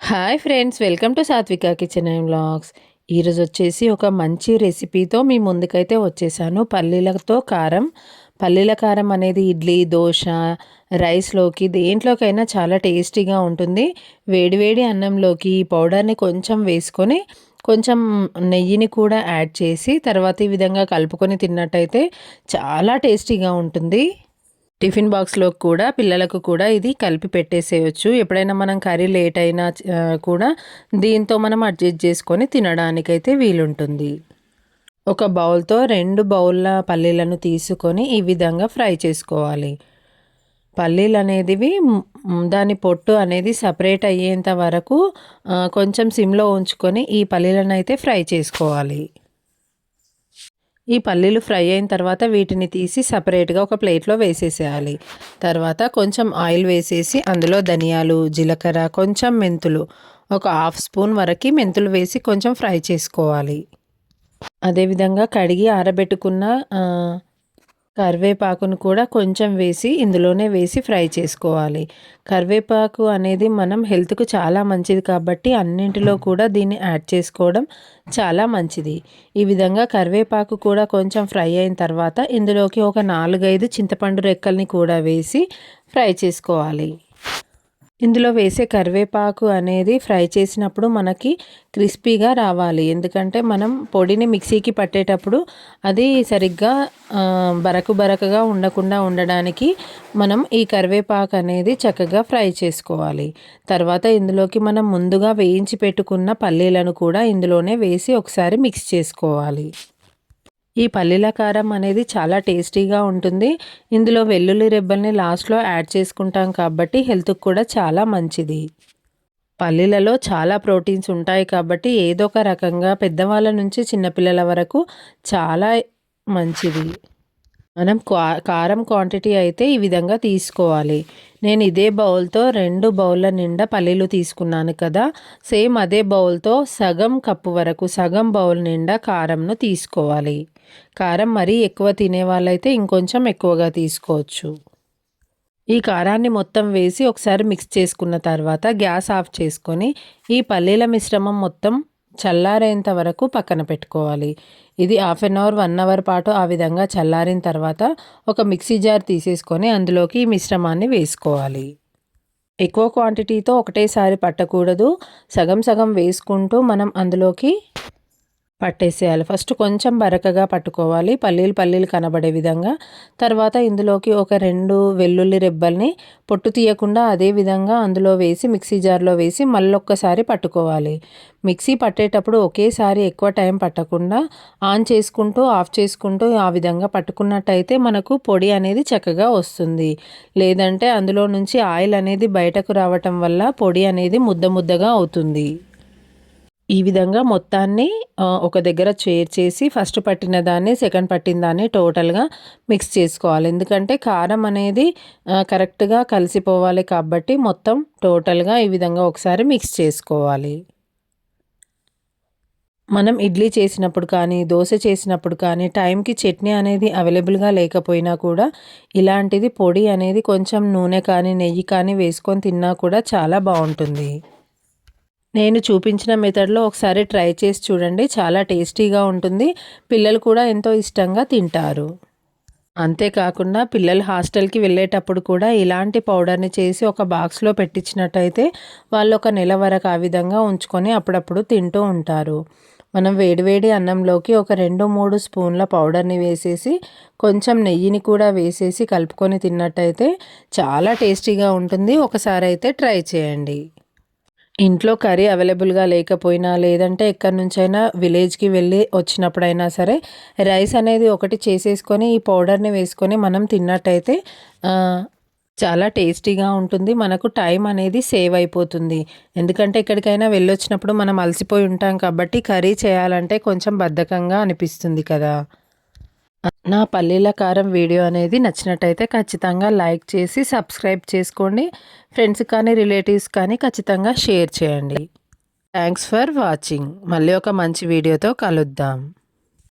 Hi friends welcome to Satvika kitchen and vlogs. ఈరోజు వచ్చేసి ఒక మంచి రెసిపీతో మీ ముందుకైతే వచ్చేసాను. పల్లీలతో కారం. పల్లీల కారం అనేది ఇడ్లీ దోశ రైస్లోకి దేంట్లోకైనా చాలా టేస్టీగా ఉంటుంది. వేడివేడి అన్నంలోకి ఈ పౌడర్ని కొంచెం వేసుకొని కొంచెం నెయ్యిని కూడా యాడ్ చేసి తర్వాత ఈ విధంగా కలుపుకొని తిన్నట్టయితే చాలా టేస్టీగా ఉంటుంది. టిఫిన్ బాక్స్లో కూడా పిల్లలకు కూడా ఇది కలిపి పెట్టేసేయచ్చు. ఎప్పుడైనా మనం కర్రీ లేట్ అయినా కూడా దీంతో మనం అడ్జస్ట్ చేసుకొని తినడానికైతే వీలుంటుంది. ఒక బౌల్తో రెండు బౌల్ల పల్లీలను తీసుకొని ఈ విధంగా ఫ్రై చేసుకోవాలి. పల్లీలు అనేదివి దాని పొట్టు అనేది సపరేట్ అయ్యేంత వరకు కొంచెం సిమ్లో ఉంచుకొని ఈ పల్లీలను అయితే ఫ్రై చేసుకోవాలి. ఈ పల్లీలు ఫ్రై అయిన తర్వాత వీటిని తీసి సపరేట్గా ఒక ప్లేట్లో వేసేసేయాలి. తర్వాత కొంచెం ఆయిల్ వేసేసి అందులో ధనియాలు జీలకర్ర కొంచెం మెంతులు ఒక హాఫ్ స్పూన్ వరకు మెంతులు వేసి కొంచెం ఫ్రై చేసుకోవాలి. అదేవిధంగా కడిగి ఆరబెట్టుకున్న కరివేపాకును కూడా కొంచెం వేసి ఇందులోనే వేసి ఫ్రై చేసుకోవాలి. కరివేపాకు అనేది మనం హెల్త్కు చాలా మంచిది కాబట్టి అన్నింటిలో కూడా దీన్ని యాడ్ చేసుకోవడం చాలా మంచిది. ఈ విధంగా కరివేపాకు కూడా కొంచెం ఫ్రై అయిన తర్వాత ఇందులోకి ఒక నాలుగైదు చింతపండు రెక్కల్ని కూడా వేసి ఫ్రై చేసుకోవాలి. ఇందులో వేసే కరివేపాకు అనేది ఫ్రై చేసినప్పుడు మనకి క్రిస్పీగా రావాలి. ఎందుకంటే మనం పొడిని మిక్సీకి పట్టేటప్పుడు అది సరిగ్గా బరకు బరకగా ఉండకుండా ఉండడానికి మనం ఈ కరివేపాకు అనేది చక్కగా ఫ్రై చేసుకోవాలి. తర్వాత ఇందులోకి మనం ముందుగా వేయించి పెట్టుకున్న పల్లీలను కూడా ఇందులోనే వేసి ఒకసారి మిక్స్ చేసుకోవాలి. ఈ పల్లీల కారం అనేది చాలా టేస్టీగా ఉంటుంది. ఇందులో వెల్లుల్లి రెబ్బల్ని లాస్ట్లో యాడ్ చేసుకుంటాం కాబట్టి హెల్త్కి కూడా చాలా మంచిది. పల్లీలలో చాలా ప్రోటీన్స్ ఉంటాయి కాబట్టి ఏదో ఒక రకంగా పెద్దవాళ్ళ నుంచి చిన్నపిల్లల వరకు చాలా మంచిది. మనం కారం క్వాంటిటీ అయితే ఈ విధంగా తీసుకోవాలి. నేను ఇదే బౌల్తో రెండు బౌల్ల నిండా పల్లీలు తీసుకున్నాను కదా. సేమ్ అదే బౌల్తో సగం కప్పు వరకు సగం బౌల్ నిండా కారంను తీసుకోవాలి. కారం మరీ ఎక్కువ తినే వాళ్ళైతే ఇంకొంచెం ఎక్కువగా తీసుకోవచ్చు. ఈ కారాన్ని మొత్తం వేసి ఒకసారి మిక్స్ చేసుకున్న తర్వాత గ్యాస్ ఆఫ్ చేసుకొని ఈ పల్లీల మిశ్రమం మొత్తం చల్లారేంత వరకు పక్కన పెట్టుకోవాలి. ఇది half an hour one hour పాటు ఆ విధంగా చల్లారిన తర్వాత ఒక మిక్సీ జార్ తీసేసుకొని అందులోకి ఈ మిశ్రమాన్ని వేసుకోవాలి. ఎక్కువ క్వాంటిటీతో ఒకటేసారి పట్టకూడదు. సగం సగం వేసుకుంటూ మనం అందులోకి పట్టేసేయాలి. ఫస్ట్ కొంచెం బరకగా పట్టుకోవాలి. పల్లీలు పల్లీలు కనబడే విధంగా. తర్వాత ఇందులోకి ఒక రెండు వెల్లుల్లి రెబ్బల్ని పొట్టు తీయకుండా అదే విధంగా అందులో వేసి మిక్సీ జార్లో వేసి మళ్ళొక్కసారి పట్టుకోవాలి. మిక్సీ పట్టేటప్పుడు ఒకేసారి ఎక్కువ టైం పట్టకుండా ఆన్ చేసుకుంటూ ఆఫ్ చేసుకుంటూ ఆ విధంగా పట్టుకున్నట్టయితే మనకు పొడి అనేది చక్కగా వస్తుంది. లేదంటే అందులో నుంచి ఆయిల్ అనేది బయటకు రావటం వల్ల పొడి అనేది ముద్ద ముద్దగా అవుతుంది. ఈ విధంగా మొత్తాన్ని ఒక దగ్గర చేర్చేసి ఫస్ట్ పట్టిన దాన్ని సెకండ్ పట్టిన దాన్ని టోటల్గా మిక్స్ చేసుకోవాలి. ఎందుకంటే కారం అనేది కరెక్ట్గా కలిసిపోవాలి కాబట్టి మొత్తం టోటల్గా ఈ విధంగా ఒకసారి మిక్స్ చేసుకోవాలి. మనం ఇడ్లీ చేసినప్పుడు కానీ దోశ చేసినప్పుడు కానీ టైంకి చట్నీ అనేది అవైలబుల్గా లేకపోయినా కూడా ఇలాంటిది పొడి అనేది కొంచెం నూనె కానీ నెయ్యి కానీ వేసుకొని తిన్నా కూడా చాలా బాగుంటుంది. నేను చూపించిన మెథడ్లో ఒకసారి ట్రై చేసి చూడండి. చాలా టేస్టీగా ఉంటుంది. పిల్లలు కూడా ఎంతో ఇష్టంగా తింటారు. అంతేకాకుండా పిల్లలు హాస్టల్కి వెళ్ళేటప్పుడు కూడా ఇలాంటి పౌడర్ని చేసి ఒక బాక్స్లో పెట్టించినట్టయితే వాళ్ళు ఒక నెల వరకు ఆ విధంగా ఉంచుకొని అప్పుడప్పుడు తింటూ ఉంటారు. మనం వేడివేడి అన్నంలోకి ఒక రెండు మూడు స్పూన్ల పౌడర్ని వేసేసి కొంచెం నెయ్యిని కూడా వేసేసి కలుపుకొని తిన్నట్టయితే చాలా టేస్టీగా ఉంటుంది. ఒకసారి అయితే ట్రై చేయండి. ఇంట్లో కర్రీ అవైలబుల్గా లేకపోయినా లేదంటే ఎక్కడి నుంచైనా విలేజ్కి వెళ్ళి వచ్చినప్పుడైనా సరే రైస్ అనేది ఒకటి చేసేసుకొని ఈ పౌడర్ని వేసుకొని మనం తిన్నట్టయితే చాలా టేస్టీగా ఉంటుంది. మనకు టైం అనేది సేవ్ అయిపోతుంది. ఎందుకంటే ఎక్కడికైనా వెళ్ళొచ్చినప్పుడు మనం అలసిపోయి ఉంటాం కాబట్టి కర్రీ చేయాలంటే కొంచెం బద్ధకంగా అనిపిస్తుంది కదా. నా పల్లీల కారం వీడియో అనేది నచ్చినట్టయితే ఖచ్చితంగా లైక్ చేసి సబ్స్క్రైబ్ చేసుకోండి. ఫ్రెండ్స్ కానీ రిలేటివ్స్ కానీ ఖచ్చితంగా షేర్ చేయండి. Thanks for watching. మళ్ళీ ఒక మంచి వీడియోతో కలుద్దాం.